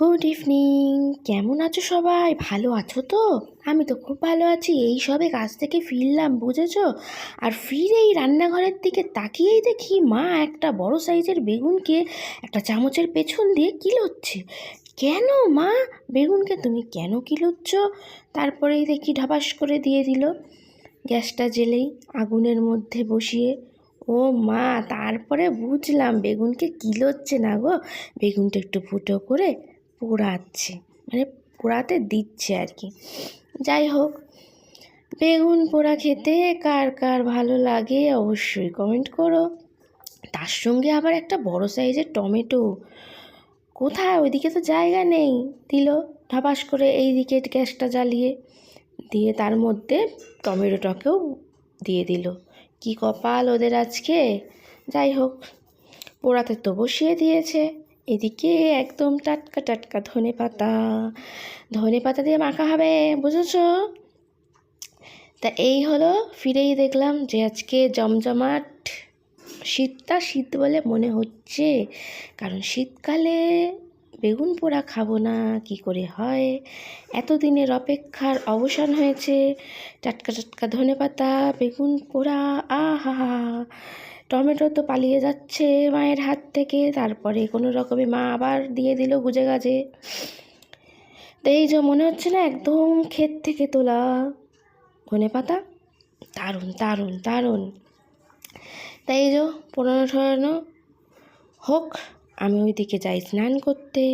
Good evening কেমন আছো সবাই? ভালো আছো তো? আমি তো খুব ভালো আছি। এই সবে কাজ থেকে ফিরলাম, বুঝেছ? আর ফিরে এই রান্নাঘরের দিকে তাকিয়েই দেখি মা একটা বড় সাইজের বেগুনকে একটা চামচের পেছন দিয়ে কিলোচ্ছে। কেন মা? বেগুনকে তুমি কেন কিলোচ্ছ? তারপরেই দেখি ঢাবাস করে দিয়ে দিল। গ্যাসটা জেলেই আগুনের মধ্যে বসিয়ে। ও মা, তারপরে বুঝলাম বেগুনকে কিলোচ্ছে না গো। বেগুনটা একটু ফুটো করে পোড়াচ্ছে মানে পোড়াতে দিচ্ছে আর কি। যাই হোক, বেগুন পোড়া খেতে কার কার ভালো লাগে অবশ্যই কমেন্ট করো। তার সঙ্গে আবার একটা বড় সাইজের টমেটো। কোথায়? ওইদিকে তো জায়গা নেই। দিল ঢাবাস করে এই দিকে গ্যাসটা জ্বালিয়ে। দিয়ে তার মধ্যে টমেটোটাকেও দিয়ে দিল। কি কপাল ওদের আজকে? যাই হোক, পোড়াতে তো বসিয়ে দিয়েছে। এদিকে একদম টাটকা টাটকা ধনে পাতা। ধনে পাতা দিয়ে মাখা হবে, বুঝেছ? তা এই হলো, ফিরেই দেখলাম যে আজকে জমজমাট শীতটা শীত বলে মনে হচ্ছে। কারণ শীতকালে বেগুন পোড়া খাব না, কি করে হয়? এতদিনের অপেক্ষার অবসান হয়েছে। টাটকা টাটকা ধনে পাতা, বেগুন পোড়া, আহা! টমেটো তো পালিয়ে যাচ্ছে মায়ের হাত থেকে, তারপরে কোনো রকমে মা আবার দিয়ে দিল গুজে গাজে। এই যে মনে হচ্ছে না একদম ক্ষেত থেকে তোলা ধনে পাতা? দারুণ দারুণ দারুণ। তাই এই যে পোড়ানো ঠোড়ানো হোক, আমি ওইদিকে যাই স্নান করতে।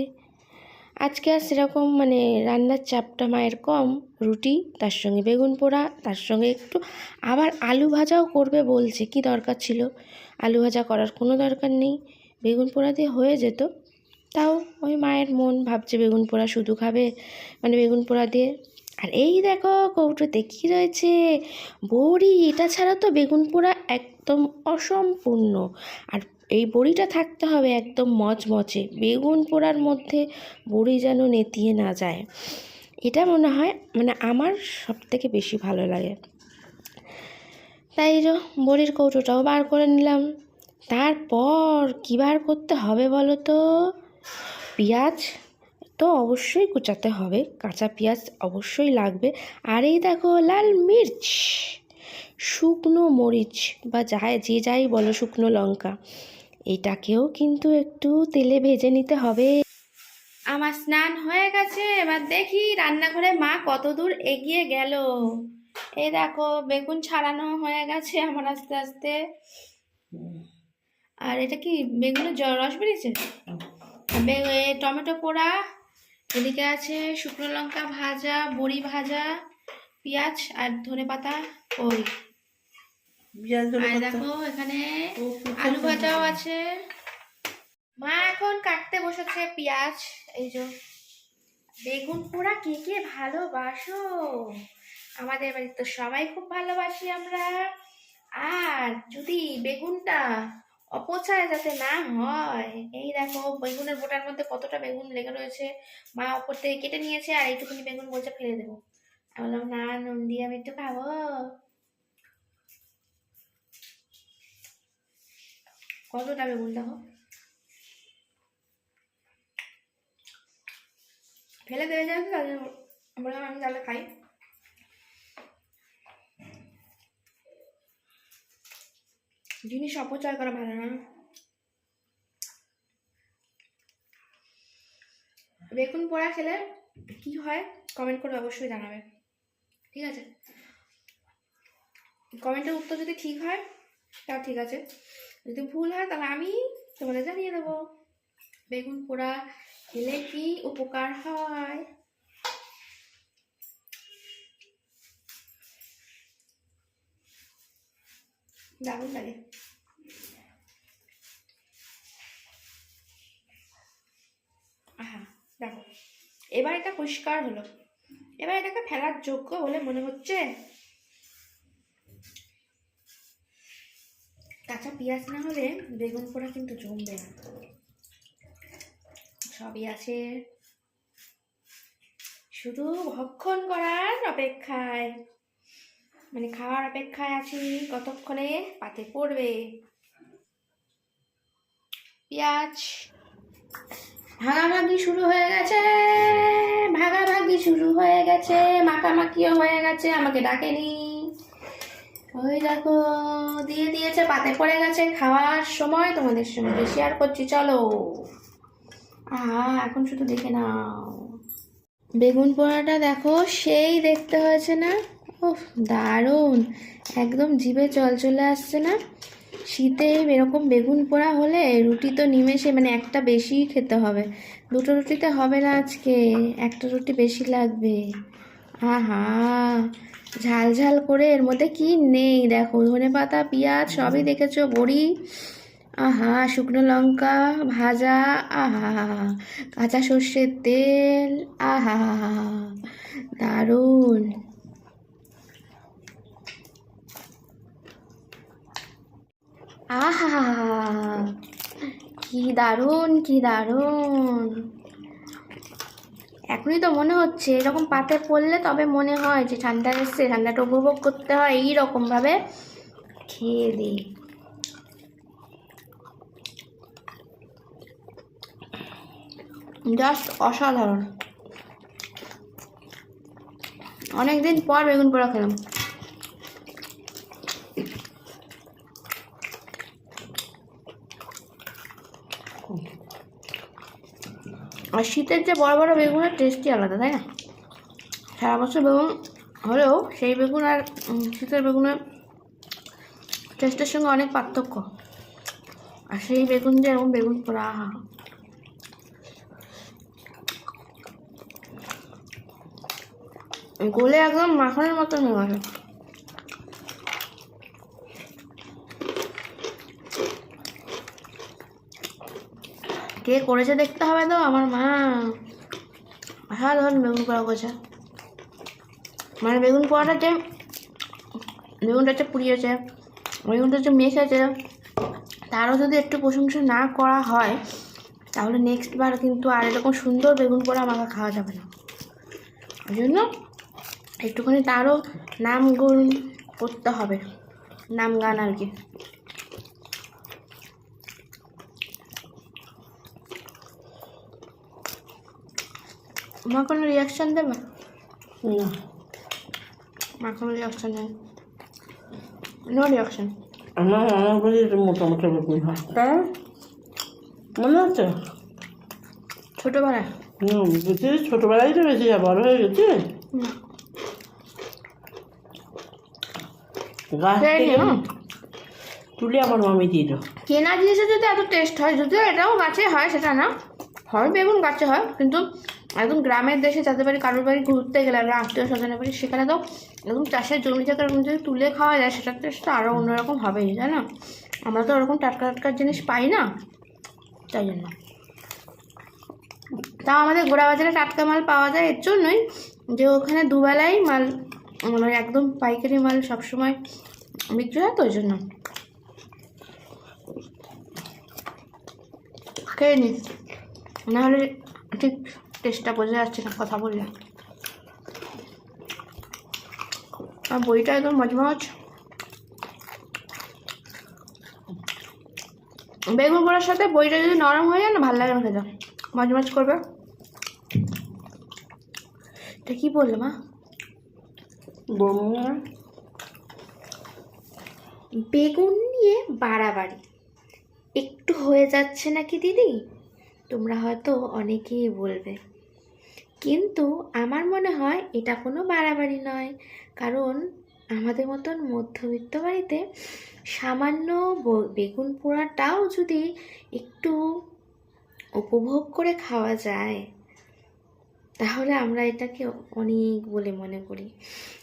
আজকে আর সেরকম মানে রান্নার চাপটা মায়ের কম, রুটি, তার সঙ্গে বেগুন পোড়া, তার সঙ্গে একটু আবার আলু ভাজাও করবে বলছে, কি দরকার ছিল? আলু ভাজা করার কোনো দরকার নেই, বেগুন পোড়া দিয়ে হয়ে যেত। তাও ওই মায়ের মন ভাবছে বেগুন পোড়া শুধু খাবে মানে বেগুন পোড়া দিয়ে। আর এই দেখো কৌটোতে কী রয়েছে? বড়ি, এটা ছাড়া তো বেগুন পোড়া একদম অসম্পূর্ণ। আর এই বড়িটা থাকতে হবে একদম মচমচে। বেগুন পোড়ার মধ্যে বড়ি যেন নেতিয়ে না যায়। এটা মনে হয় মানে আমার সব থেকে বেশি ভালো লাগে। তাই বড়ির কৌটোটাও বার করে নিলাম। তারপর কী বার করতে হবে বলো তো? পেঁয়াজ তো অবশ্যই কুচাতে হবে, কাঁচা পেঁয়াজ অবশ্যই লাগবে। আর এই দেখো লাল মির্চ, শুকনো মরিচ বা যাই, যে যাই বলো শুকনো লঙ্কা। এটাকেও কিন্তু একটু তেলে ভেজে নিতে হবে। আমার স্নান হয়ে গেছে, এবার দেখি রান্নাঘরে মা কত দূর এগিয়ে গেল। এই দেখো, বেগুন ছাড়ানো হয়ে গেছে আমার আস্তে আস্তে। আর এটা কি বেগুনের রস বেরিয়েছে? টমেটো পোড়া, এদিকে আছে শুকনো লঙ্কা ভাজা, বড়ি ভাজা, পেঁয়াজ আর ধনে পাতা ওই পেঁয়াজ ধনে আর পাতা। দেখো এখানে আলু ভাজাও আছে। মা এখন কাটতে বসেছে পেঁয়াজ এই যে। বেগুন পোড়া কে কে ভালোবাসো? আমাদের বাড়িতে তো সবাই খুব ভালোবাসি আমরা। আর যদি বেগুনটা অপচয় যাতে না হয় এই দেখো বেগুনের বোটার মধ্যে কতটা বেগুন লেগে রয়েছে। মা ওপর থেকে কেটে নিয়েছে আর এইটুকুনি বেগুন বলছে ফেলে দেবো। আমি বললাম না নুন দিয়ে আমি একটু খাব। কতটা বেগুন দেখো? ফেলে দেবে যাবে জন্য বললাম আমি তাহলে খাই। জিনিস অপচয় করা ভালো না। বেগুন পোড়া খেলে কি হয়? কমেন্ট করে অবশ্যই জানাবে। ঠিক আছে? কমেন্টের উত্তর যদি ঠিক হয় তা ঠিক আছে। যদি ভুল হয় তাহলে আমি তোমাদের জানিয়ে দেবো। বেগুন পোড়া খেলে কি উপকার হয়? দারুণ লাগে। আহা, দেখো, এবার এটা পরিষ্কার হলো। এবার এটাকে ফেলার যোগ্য বলে মনে হচ্ছে? কাঁচা পেঁয়াজ না হলে বেগুন পোড়া কিন্তু জমবে না। সবই আছে। শুধু ভক্ষণ করার অপেক্ষায়। মানে খাওয়ার অপেক্ষায় আছি, কতক্ষণে পাতে পড়বে? পেঁয়াজ। ভাগাভাগি শুরু হয়ে গেছে, ভাগাভাগি শুরু হয়ে গেছে, মাখামাখিও হয়ে গেছে, আমাকে ডাকেনি। ওই দেখো, দিয়ে দিয়েছে, পাতে পড়ে গেছে, খাওয়ার সময় তোমাদের সঙ্গে শেয়ার করছি, চলো। আহা, এখন শুধু দেখে নাও। বেগুন পোড়াটা দেখো, সেই দেখতে হয়েছে না? উফ, দারুণ। একদম জিভে জল চলে আসছে না? শীতে এরকম বেগুন পোড়া হলে রুটি তো নিমেষে মানে একটা বেশি খেতে হবে। দুটো রুটিতে হবে না আজকে, একটা রুটি বেশি লাগবে। আহা। ঝাল ঝাল করে এর মধ্যে কি নেই দেখো ধনে পাতা পেঁয়াজ সবই দেখেছ বড়ি আহা শুকনো লঙ্কা ভাজা আহা কাঁচা সর্ষের তেল আহা দারুণ আহা কি দারুণ কি দারুণ এখনই তো মনে হচ্ছে, এরকম পাতে পড়লে তবে মনে হয় যে ঠান্ডা এসছে, ঠান্ডাটা উপভোগ করতে হয় এই রকমভাবে খেয়ে দিই। জাস্ট অসাধারণ। অনেকদিন পর বেগুন পোড়া খেলাম। আর শীতের যে বড় বড় বেগুনের টেস্টই আলাদা, তাই না? সারা বছর বেগুন হলেও সেই বেগুন আর শীতের বেগুনের টেস্টের সঙ্গে অনেক পার্থক্য। আর সেই বেগুন যে এরকম বেগুন পোড়া আহা গলে একদম মাখনের মতন হয়ে গেছে। কে করেছে দেখতে হবে তো? আমার মা। হ্যাঁ ধরুন বেগুন পোড়া করেছে। মানে বেগুন পোড়াটা যে বেগুনটা হচ্ছে পুড়িয়েছে। বেগুনটা হচ্ছে মেখেছে। তারও যদি একটু প্রশংসা না করা হয়, তাহলে নেক্সট বার কিন্তু আর এরকম সুন্দর বেগুন পোড়া আমাকে খাওয়া যাবে না। ওই জন্য একটুখানি তারও নাম গুণ করতে হবে। নাম গান আর কি। আমার কোনো রিয়াকশান দেবে? না। আমার কোনো রিয়াকশান নেই? নো রিয়াকশান আমার আমার বাড়ি এটা মোটা মোটা বেগুন হয়। তাই মনে আছে? ছোটোবেলায়? হুম বুঝছি ছোটোবেলায় তো বেশি বড় হয়ে গেছে। গাছ থেকে তুলে আমার মামি দিল কেনা জিনিসের যদি এত টেস্ট হয় যদিও এটাও গাছে হয় সেটা না। হয় বেগুন গাছে হয় কিন্তু একদম গ্রামের দেশে যাদের বাড়ি, কারোর বাড়ি ঘুরতে গেলে আমরা আত্মীয় স্বজনের বাড়ি, সেখানে তো একদম চাষের জমি মধ্যে যদি তুলে খাওয়া যায় সেটা সেটার টেস্ট আরও অন্যরকম হবেই, তাই না? আমরা তো ওরকম টাটকা টাটকার জিনিস পাই না, তাই জন্য। তাও আমাদের গোড়া বাজারে টাটকা মাল পাওয়া যায়, এর জন্যই যে ওখানে দুবেলাই মাল মানে একদম পাইকারি মাল সবসময় বিক্রি হয়, তো ওই জন্য। খেয়ে নি। নাহলে ঠিক টেস্টটা বোঝা যাচ্ছে না কথা বললে। আর বইটা একদম মজমজ। বেগুন পোড়ার সাথে বইটা যদি নরম হয়ে যায় না ভালো লাগে না খেতে। মজমজ করবে। এটা কি বলল মা? বেগুন নিয়ে বাড়াবাড়ি। একটু হয়ে যাচ্ছে নাকি দিদি? তোমরা হয়তো অনেকেই বলবে। কিন্তু আমার মনে হয় এটা কোনো বাড়াবাড়ি নয়। কারণ আমাদের মতন মধ্যবিত্ত বাড়িতে সামান্য বেগুন পোড়াটাও যদি একটু উপভোগ করে খাওয়া যায়, তাহলে আমরা এটাকে অনেক বলে মনে করি।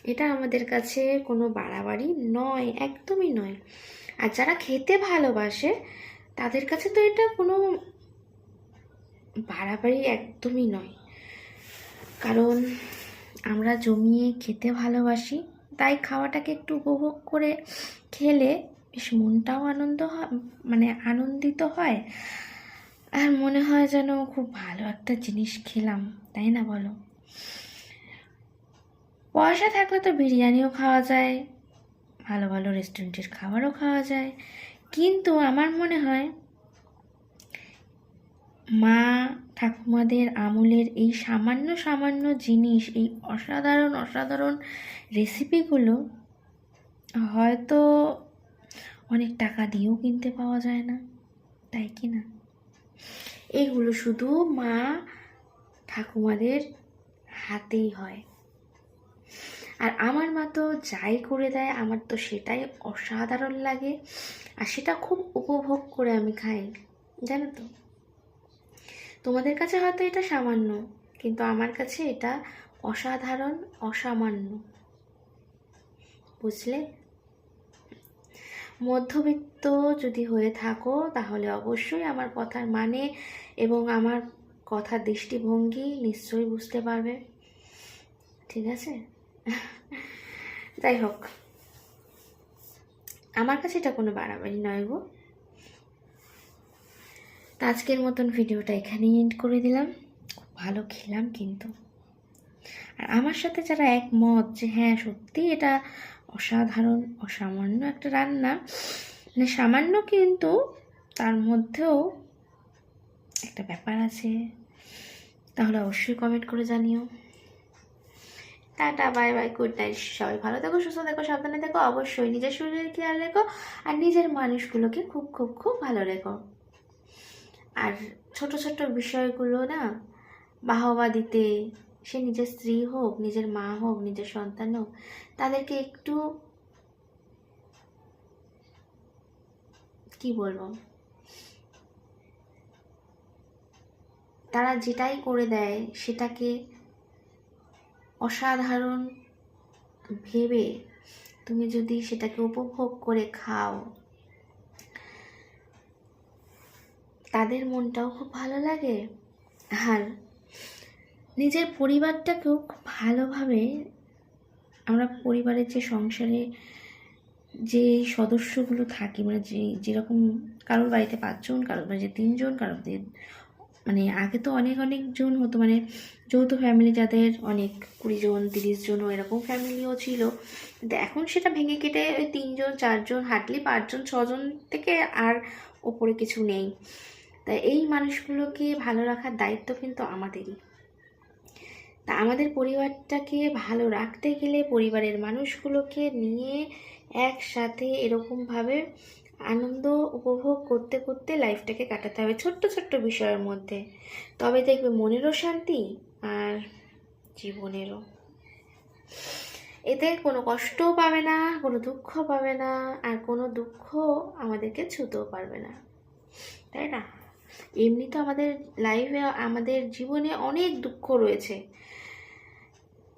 এটা আমাদের কাছে কোনো বাড়াবাড়ি নয়, একদমই নয়। আর যারা খেতে ভালোবাসে, তাদের কাছে তো এটা কোনো বাড়াবাড়ি একদমই নয়। কারণ আমরা জমিয়ে খেতে ভালোবাসি, তাই খাওয়াটাকে একটু উপভোগ করে খেলে বেশ মনটাও আনন্দ হয় মানে আনন্দিত হয়। আর মনে হয় যেন খুব ভালো একটা জিনিস খেলাম, তাই না বলো? পয়সা থাকলে তো বিরিয়ানিও খাওয়া যায়, ভালো ভালো রেস্টুরেন্টের খাবারও খাওয়া যায়। কিন্তু আমার মনে হয় মা ঠাকুমাদের আমলের এই সামান্য সামান্য জিনিস, এই অসাধারণ অসাধারণ রেসিপিগুলো হয়তো অনেক টাকা দিয়েও কিনতে পাওয়া যায় না। তাই কি না? এগুলো শুধু মা ঠাকুমাদের হাতেই হয়। আর আমার মা তো যাই করে দেয়, আমার তো সেটাই অসাধারণ লাগে। আর সেটা খুব উপভোগ করে আমি খাই, জানো তো? তোমাদের কাছে হয়তো এটা সামান্য, কিন্তু আমার কাছে এটা অসাধারণ, অসামান্য। বুঝলে? মধ্যবিত্ত যদি হয়ে থাকো, তাহলে অবশ্যই আমার কথার মানে এবং আমার কথার দৃষ্টিভঙ্গি নিশ্চয়ই বুঝতে পারবে। ঠিক আছে? যাই হোক। আমার কাছে এটা কোনো বাড়াবাড়ি নয় গো। তা আজকের মতন ভিডিওটা এখানেই এন্ড করে দিলাম। খুব ভালো খেলাম কিন্তু। আর আমার সাথে যারা একমত যে হ্যাঁ সত্যি এটা অসাধারণ, অসামান্য একটা রান্না মানে সামান্য কিন্তু তার মধ্যেও একটা ব্যাপার আছে। তাহলে অবশ্যই কমেন্ট করে জানিও। Tata bye bye good night সবাই ভালো থেকো, সুস্থ থেকো, সাবধানে থেকো। অবশ্যই নিজের শরীরের খেয়াল রেখো আর নিজের মানুষগুলোকে খুব খুব খুব ভালো রেখো। আর ছোট ছোট বিষয়গুলো না বাহবা দিতে, সে নিজের স্ত্রী হোক, নিজের মা হোক, নিজের সন্তান হোক, তাদেরকে একটু কি বলব? তারা যেটাই করে দেয় সেটাকে অসাধারণ ভেবে তুমি যদি সেটাকে উপভোগ করে খাও তাদের মনটাও খুব ভালো লাগে। আর নিজের পরিবারটাকেও খুব ভালোভাবে আমরা পরিবারের যে সংসারে যে সদস্যগুলো থাকি মানে যে, যেরকম কারোর বাড়িতে পাঁচজন, কারোর বাড়িতে তিনজন, কারোর বাড়িতে মানে আগে তো অনেক অনেক জন হতো মানে যৌথ ফ্যামিলি যাদের অনেক কুড়ি জন, তিরিশ জন এরকম ফ্যামিলিও ছিল। কিন্তু এখন সেটা ভেঙে কেটে ওই তিনজন, চারজন, হাটলি পাঁচজন, ছজন থেকে আর ওপরে কিছু নেই। তাই এই মানুষগুলোকে ভালো রাখার দায়িত্ব কিন্তু আমাদেরই। তা আমাদের পরিবারটাকে ভালো রাখতে গেলে পরিবারের মানুষগুলোকে নিয়ে একসাথে এরকমভাবে আনন্দ উপভোগ করতে করতে লাইফটাকে কাটাতে হবে ছোট্ট ছোট্ট বিষয়ের মধ্যে। তবে দেখবে মনেরও শান্তি আর জীবনেরও। এতে কোনো কষ্টও পাবে না, কোনো দুঃখ পাবে না আর কোনো দুঃখ আমাদেরকে ছুতেও পারবে না। তাই না? এমনি তো আমাদের লাইফে আমাদের জীবনে অনেক দুঃখ রয়েছে,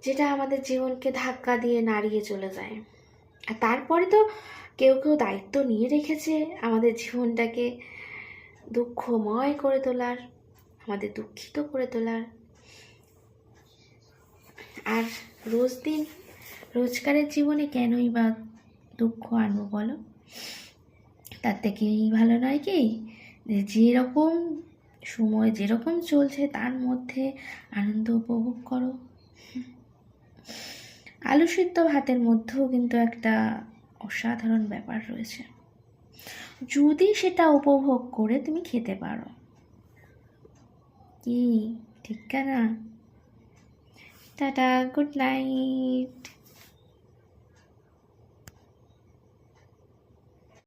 যেটা আমাদের জীবনকে ধাক্কা দিয়ে নাড়িয়ে চলে যায়। আর তারপরে তো কেউ কেউ দায়িত্ব নিয়ে রেখেছে আমাদের জীবনটাকে দুঃখময় করে তোলার, আমাদের দুঃখিত করে তোলার। আর রোজ দিন, রোজকারের জীবনে কেনই বা দুঃখ আনব বলো? তার থেকেই ভালো নয় কি? যেরকম সময় যেরকম চলছে, তার মধ্যে আনন্দ উপভোগ করো। আলু সিদ্ধ ভাতের মধ্যেও কিন্তু একটা অসাধারণ ব্যাপার রয়েছে। যদি সেটা উপভোগ করে তুমি খেতে পারো। কি? ঠিক না টাটা, গুড নাইট।